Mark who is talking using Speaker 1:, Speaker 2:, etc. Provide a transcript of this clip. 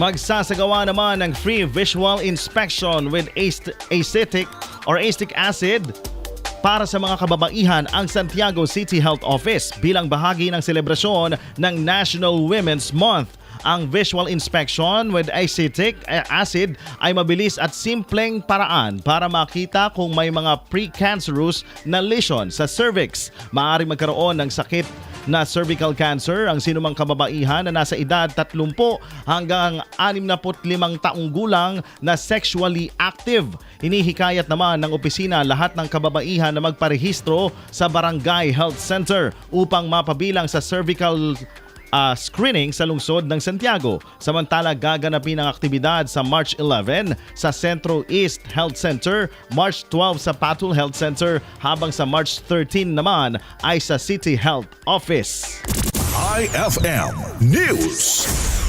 Speaker 1: Magsasagawa naman ng free visual inspection with ace- acetic or acetic acid para sa mga kababaihan ang Santiago City Health Office bilang bahagi ng selebrasyon ng National Women's Month. Ang visual inspection with acetic acid ay mabilis at simpleng paraan para makita kung may mga precancerous na lesion sa cervix. Maaari magkaroon ng sakit na cervical cancer ang sinumang kababaihan na nasa edad 30 hanggang 65 taong gulang na sexually active. Hinihikayat naman ng opisina lahat ng kababaihan na magparehistro sa Barangay Health Center upang mapabilang sa cervical ah, screening sa lungsod ng Santiago. Samantala, gaganapin ang aktibidad sa March 11 sa Centro East Health Center, March 12 sa Patul Health Center, habang sa March 13 naman ay sa City Health Office.
Speaker 2: IFM News.